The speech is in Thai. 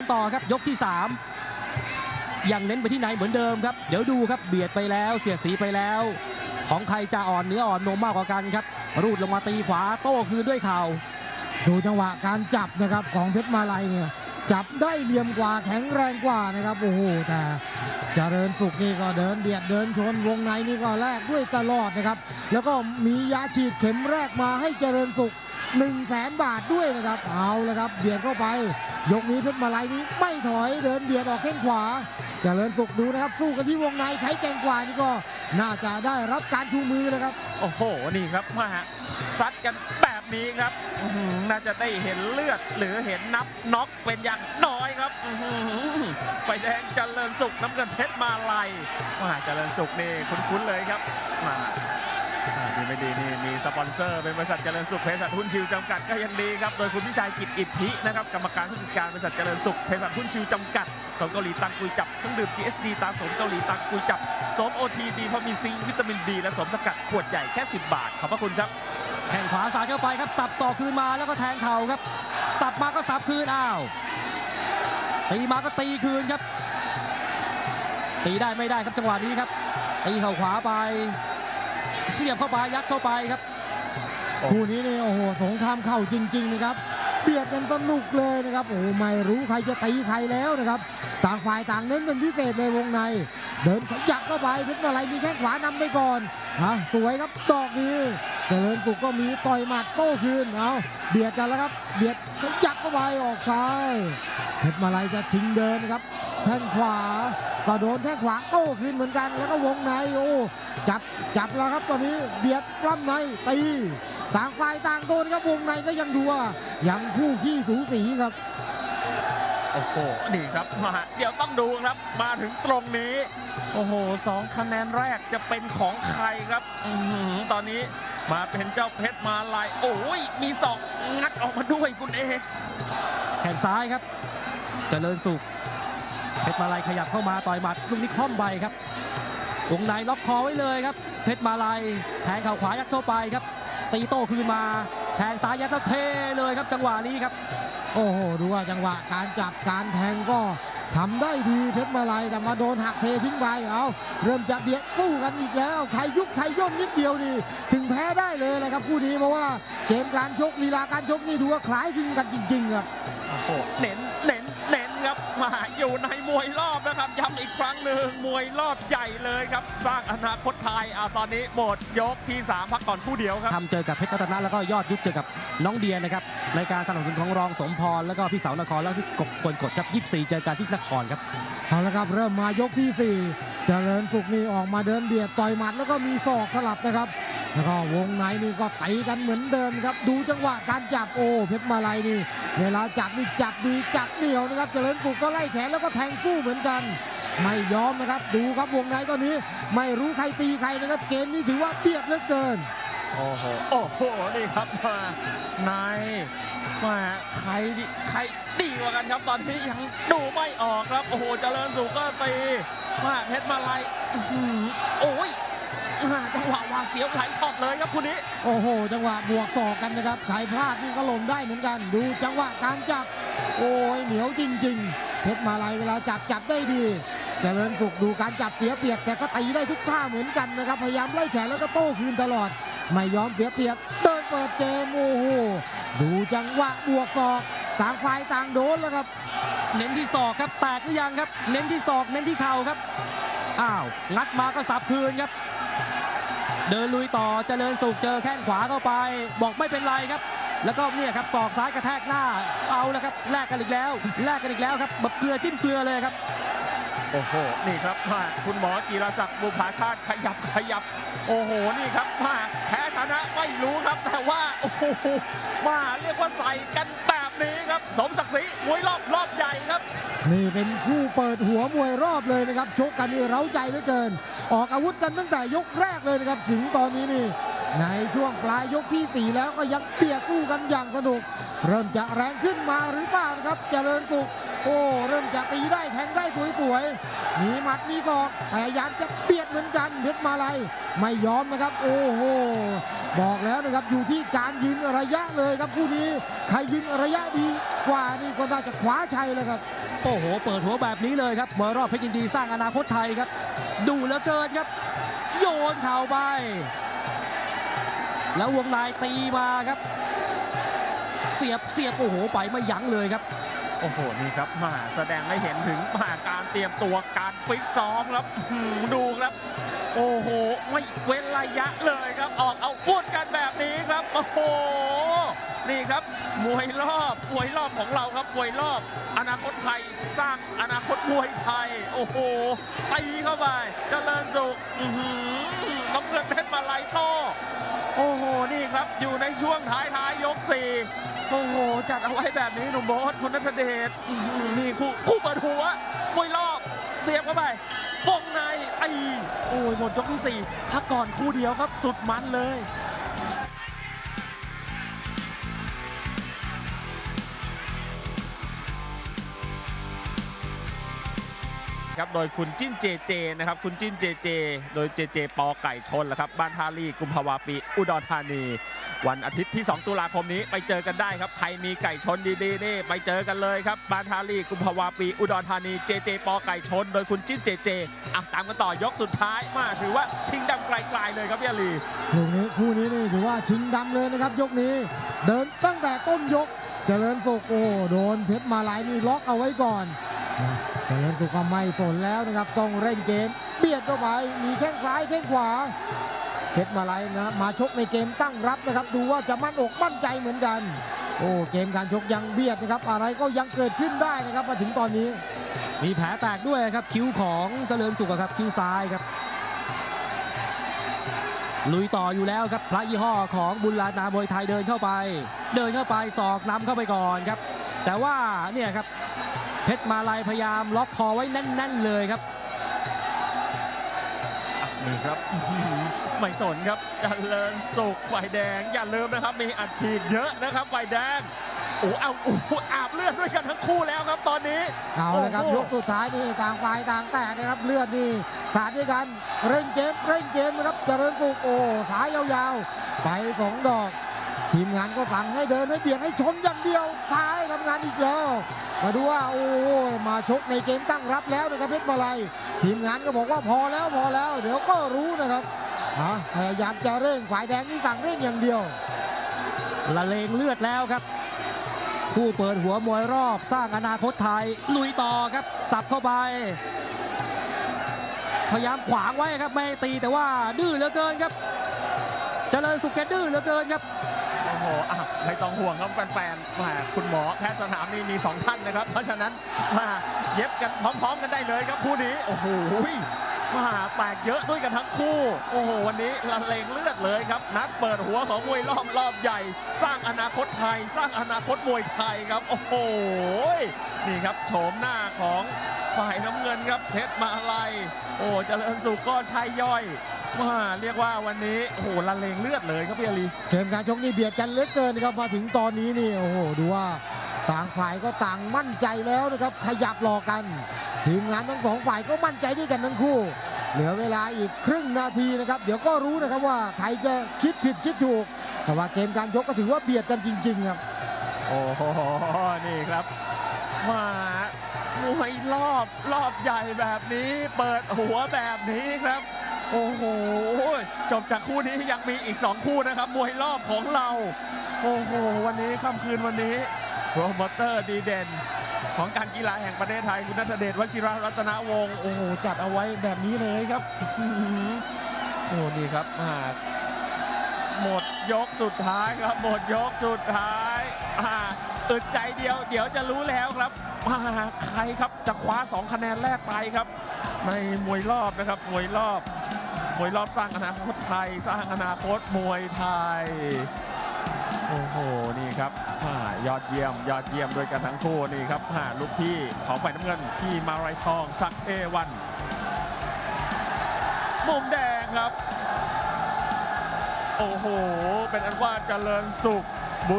ต่อครับยกที่ 3 ยังเน้นไปที่ไหนเหมือนเดิมครับ เดี๋ยวดูครับเบียดไปแล้ว เสียดสีไปแล้ว ของใครจะอ่อนเนื้ออ่อนนมมากกว่ากันครับ รูดลงมาตีขวาโต้คืนด้วยเข่าดูจังหวะการจับนะครับของเพชรมาลัยเนี่ย จับได้เหลี่ยมกว่าแข็งแรงกว่านะครับโอ้โหแต่เจริญสุขนี่ก็เดินเบียดเดินชนวงในนี่ก็แลกด้วยตลอดนะครับ แล้วก็มียาฉีดเข็มแรกมาให้เจริญสุข1 0 0 0 0แสนบาทด้วยนะครับเอาละครับเบียดเข้าไป ยกนี้เพชรมาลัยนี้ไม่ถอยเดินเบียดออกแข้งขวาเจริญสุขดูนะครับ สู้กันที่วงในใครแกร่งกว่านี่ก็น่าจะได้รับการชูมือเลยครับโอ้โหนี่ครับมาฮะซัดกันแนี้ครับอื้อหือน่าจะได้เห็นเลือดหรือเห็นนับน็อกเป็นอย่างน้อยครับอื้อหือไฟแดงเจริญสุขน้ำเงินเพชรมาลัยมาเจริญสุขนี่คุ้นๆเลยครับมาอ่าดีไม่ดีนี่มีสปอนเซอร์เป็นบริษัทเจริญสุขเภสัชหุ้นชิวจำกัดก็ยังดีครับ โดยคุณพิชัยกิจอิทธินะครับกรรมการผู้จัดการบริษัทเจริญสุขเภสัชหุ้นชิวจำกัดสมเกาหลีตังกุยจับเครื่องดื่ม GSD ตาสมเกาหลีตังกุยจับสมโอทีดีเพราะมีซิงค์วิตามินดีและสมสกัดขวดใหญ่แค่ 10 บาทขอบพระคุณครับ แข่งขวาสาดเข้าไปครับสับศอกคืนมาแล้วก็แทงเข่าครับ สับมาก็สับคืนอ้าวตีมาก็ตีคืนครับ ตีได้ไม่ได้ครับจังหวะนี้ครับตีเข่าขวาไป เสียบเข้าไปยัดเข้าไปครับคู่นี้นี่โอ้โหสงครามเข่าจริง ๆ นะครับเบียดกันสนุกเลยนะครับโอ้ไม่รู้ใครจะตีใครแล้วนะครับ ต่างฝ่ายต่างเน้นเป็นพิเศษเลยวงใน เดินขยับเข้าไปเพชรมาลัยมีแข้งขวานำไปก่อนฮะสวยครับดอกนี้ เจริญสุขก็มีต่อยหมัดโต้คืนเอาเบียดกันแล้วครับ เบียดขยับเข้าไปออกซ้ายเพชรมาลัยจะชิงเดินครับแข้งขวาก็โดนแข้งขวาโต้คืนเหมือนกัน แล้วก็วงในโอ้จับจับแล้วครับตอนนี้เบียดปล้ำในตีต่างฝ่ายต่างโดนครับวงในก็ยังดูว่ายังคู่ขี้สูสีครับโอ้โหนี่ครับมาเดี๋ยวต้องดูครับ มาถึงตรงนี้ โอ้โหสองคะแนนแรกจะเป็นของใครครับอตอนนี้ มาเป็นเจ้าเพชรมาลายโอ้ยมีศอกงัดออกมาด้วยคุณเอแข่งซ้ายครับเจริญสุข เพชรมาลายขยับเข้ามาต่อยหมัดลูกนี้คล่อมใบครับวงในล็อกคอไว้เลยครับ เพชรมาลายแทงเข่าขวายัดเข้าไปครับ ตีโต้คืนมา แทงซ้ายยัดแล้วเทเลยครับจังหวะนี้ครับ โอ้โห ดูว่าจังหวะการจับการแทงก็ทำได้ดีเพชรมาลัยแต่มาโดนหักเททิ้งไปเอาเริ่มจะเบียดสู้กันอีกแล้ว ใครยุบใครย่นนิดเดียวนี่ถึงแพ้ได้เลยแหละครับคู่นี้เพราะว่าเกมการชกลีลาการชกนี่ดูว่าคล้ายคลึงกันจริงๆครับ โอ้โหเน้นเน้นเน้นครับมาอยู่ในมวยรอบนะครับย้ำอีกครั้งหนึ่งมวยรอบใหญ่เลยครับ สร้างอนาคตไทยอ่าตอนนี้หมดยกที่ 3 พักก่อนคู่เดียวครับ ทำเจอกับเพชรรัตนะแล้วก็ยอดยุทธเจอกับน้องเดียนะครับในการสนับสนุนของรองสมพรแล้วก็พี่เสานครแล้วพี่กบคนกดครับ24 เจอกันที่นครครับ เอาละครับเริ่มมายกที่4เจริญสุขนี่ออกมาเดินเบียดต่อยหมัดแล้วก็มีศอกสลับนะครับ แล้วก็วงในนี่ก็ไตกันเหมือนเดิมครับ ดูจังหวะการจับโอ้เพชรมาลัยนี่ เวลาจับนี่จับดีจับเหนียวนะครับเจริญสุขก็ไล่แขนแล้วก็แทงสู้เหมือนกัน ไม่ยอมนะครับ ดูครับวงในตอนนี้ ไม่รู้ใครตีใครนะครับ เกมนี้ถือว่าเบียดเหลือเกิน โอ้โหโอ้โหนี่ครับมาในมาใครดิใครดีกว่ากันครับ ตอนนี้ยังดูไม่ออกครับ โอ้โหเจริญสุขก็ตีมาเพชรมาลัยโอ้ย มาจังหวะหวาดเสียวหลายช็อตเลยครับคุณนี้ โอ้โห จังหวะบวกศอกกันนะครับใครพลาดนี่ก็หล่นได้เหมือนกัน ดูจังหวะการจับ โอ้ยเหนียวจริง ๆ เพชรมาลัยเวลาจับจับได้ดีเจริญสุขดูการจับเสียเปรียบแต่ก็ตีได้ทุกท่าเหมือนกันนะครับ พยายามไล่แขนแล้วก็โต้คืนตลอด ไม่ยอมเสียเปรียบเดินเปิดเกมโอ้โหดูจังหวะบวกศอกต่างฝ่ายต่างโดนแล้วครับ เน้นที่ศอกครับแตกหรือยังครับ เน้นที่ศอกเน้นที่เข่าครับอ้าวงัดมาก็สับคืนครับ เดินลุยต่อเจริญสุขเจอแข้งขวาเข้าไป บอกไม่เป็นไรครับ แล้วก็เนี่ยครับศอกซ้ายกระแทกหน้าเอาแล้วครับแลกกันอีกแล้วแลกกันอีกแล้วครับแบบเกลือจิ้มเกลือเลยครับโอ้โห นี่ครับมาคุณหมอจีรศักดิ์บุภาชาติขยับขยับ โอ้โห นี่ครับมาแพ้ชนะไม่รู้ครับ แต่ว่า โอ้โห มาเรียกว่าใส่กัน นี้ครับสมศักดิ์ศรีมวยรอบรอบใหญ่ครับ นี่เป็นคู่เปิดหัวมวยรอบเลยนะครับชกกันนี่เร้าใจเหลือเกิน ออกอาวุธกันตั้งแต่ยกแรกเลยนะครับถึงตอนนี้นี่ ในช่วงปลายยกที่ 4 แล้วก็ยังเบียดสู้กันอย่างสนุก เริ่มจะแรงขึ้นมาหรือเปล่าครับเจริญสุข โอ้ เริ่มจะตีได้แทงได้สวยๆ มีหมัดมีศอกพยายามจะเบียดเหมือนกันเพชรมาลัยไม่ยอมนะครับ โอ้โห บอกแล้วนะครับอยู่ที่การยืนระยะเลยครับคู่นี้ ใครยืนระยะดีกว่านี่ก็น่าจะคว้าชัยเลยครับ โอ้โห เปิดหัวแบบนี้เลยครับมวยรอบเพชรยินดีสร้างอนาคตไทยครับ ดูเหลือเกินครับ โยนเข่าไป แล้ววงในตีมาครับ เสียบเสียบโอ้โหไปไม่ยั้งเลยครับ โอ้โห นี่ครับมาแสดงให้เห็นถึงมาการเตรียมตัวการฟิตซ้อมครับหือดูครับ โอ้โห ไม่เว้นระยะเลยครับ ออกเอาพูดกันแบบนี้ครับ โอ้โห นี่ครับ มวยรอบมวยรอบของเราครับมวยรอบ อนาคตไทยสร้างอนาคตมวยไทย โอ้โหตีเข้าไปเจริญสุขอื้อหือน้ำเงินเพชรมาลายโต โอ้โห นี่ครับ อยู่ในช่วงท้ายท้ายๆยกสี่โอ้โห จัดเอาไว้แบบนี้หนุ่มโบ๊ทคุณนัทเดชอื้อหือนี่คู่คู่เปิดหัวมวยรอบ เสียบเข้าไปวงในไอ้โอ้ยหมดยกที่สี่พักก่อนคู่เดียวครับ สุดมันเลย โดยคุณจิ้นเจเจนะครับ คุณจิ้นเจเจ โดยเจเจปอไก่ชนแหละครับ บ้านท่าลีกุมภาวาปี อุดรธานี วันอาทิตย์ที่ 2 ตุลาคมนี้ไปเจอกันได้ครับ ใครมีไก่ชนดีๆนี่ไปเจอกันเลยครับ บ้านท่าลีกุมภาวาปี อุดรธานี เจเจปอไก่ชน โดยคุณจิ้นเจเจ อะตามกันต่อยกสุดท้าย มาถือว่าชิงดำไกลๆเลยครับพี่อาลีลูกนี้คู่นี้นี่ถือว่าชิงดำเลยนะครับ ยกนี้ เดินตั้งแต่ต้นยก เจริญสุโอ้โดนเพชรมาลายนี่ล็อกเอาไว้ก่อนนะ เจริญสุขก็ไม่สนแล้วนะครับต้องเร่งเกม เบียดเข้าไปมีแข้งซ้ายแข้งขวาเพชรมาลายนะมาชกในเกมตั้งรับนะครับ ดูว่าจะมั่นอกมั่นใจเหมือนกัน โอ้เกมการชกยังเบียดนะครับ อะไรก็ยังเกิดขึ้นได้นะครับมาถึงตอนนี้ มีแผลแตกด้วยครับคิ้วของเจริญสุขครับคิ้วซ้ายครับลุยต่ออยู่แล้วครับพระยี่ห้อของบุญลานามวยไทยเดินเข้าไป เดินเข้าไปศอกนำเข้าไปก่อนครับ แต่ว่าเนี่ยครับ เพชรมาลัยพยายามล็อกคอไว้แน่น ๆ เลยครับนี่ครับอื้อหือไม่สนครับเจริญสุขฝ่ายแดง อย่าลืมนะครับ มีอัดฉีดเยอะนะครับฝ่ายแดงโอ้เอาโอ้โหอาบเลือดด้วยกันทั้งคู่แล้วครับตอนนี้ เอาละครับโอ้โหยกสุดท้ายนี่ต่างฝ่ายต่างแตกนะครับเลือดนี่สาดด้วยกันเร่งเกมเร่งเกมนะครับเจริญสุขโอ้สายยาวๆ ไปสองดอก ทีมงานก็สั่งให้เดินให้เบียดให้ชนอย่างเดียวท้ายทำงานอีกแล้ว มาดูว่าโอ้ยมาชกในเกมตั้งรับแล้วนะครับเพชรมาลัยทีมงานก็บอกว่าพอแล้วพอแล้ว เดี๋ยวก็รู้นะครับพยายามจะเร่งฝ่ายแดงนี่สั่งเร่งอย่างเดียว ละเลงเลือดแล้วครับคู่เปิดหัวมวยรอบสร้างอนาคตไทยลุยต่อครับ สับเข้าไป พยายามขวางไว้ครับไม่ตีแต่ว่าดื้อเหลือเกินครับเจริญสุขแกดื้อเหลือเกินครับ โอ้โหไม่ต้องห่วงครับแฟนๆแหมคุณหมอแพทย์สนามนี่มี 2 ท่านนะครับ เพราะฉะนั้นมาเย็บกันพร้อม ๆ กันได้เลยครับคู่นี้ โอ้โหมาแตกเยอะด้วยกันทั้งคู่ โอ้โห วันนี้ละเลงเลือดเลยครับ นัดเปิดหัวของมวยรอบรอบใหญ่ สร้างอนาคตไทย สร้างอนาคตมวยไทยครับ โอ้โห นี่ครับโฉมหน้าของฝ่ายน้ำเงินครับเพชรมาลัย โอ้เจริญสุขก็ชัยย่อย มาเรียกว่าวันนี้โอ้โหละเลงเลือดเลยครับพี่อาลีเกมการชกนี่เบียดกันเหลือเกินนะครับมาถึงตอนนี้นี่โอ้โหดูว่าต่างฝ่ายก็ต่างมั่นใจแล้วนะครับขยับรอกัน ทีมงานทั้งสองฝ่ายก็มั่นใจด้วยกันทั้งคู่ เหลือเวลาอีกครึ่งนาทีนะครับเดี๋ยวก็รู้นะครับว่าใครจะคิดผิดคิดถูก แต่ว่าเกมการชกก็ถือว่าเบียดกันจริง ๆ ครับโอ้โหนี่ครับมามวยรอบรอบใหญ่แบบนี้ เปิดหัวแบบนี้ครับ โอ้โห จบจากคู่นี้ยังมีอีก 2 คู่นะครับ มวยรอบของเรา โอ้โห วันนี้ค่ำคืนวันนี้โปรโมเตอร์ดีเด่น ของการกีฬาแห่งประเทศไทย คุณนัทเดชวชิระรัตนวงศ์โอ้โห จัดเอาไว้แบบนี้เลยครับ โอ้นี่ครับอ่าหมดยกสุดท้ายครับ หมดยกสุดท้ายอ่าอึดใจเดียว เดี๋ยวจะรู้แล้วครับว่าใครครับจะคว้า 2 คะแนนแรกไปครับ ในมวยรอบนะครับ มวยรอบ มวยรอบสร้างอนาคตไทย สร้างอนาคตมวยไทย โอ้โห นี่ครับอ่ายอดเยี่ยม ยอดเยี่ยมด้วยกันทั้งคู่นี่ครับอ่าลูกพี่ของฝ่ายน้ำเงินพี่มาไรทองสักเอวันมุมแดงครับ โอ้โห เป็นอันว่าเจริญสุขบุญ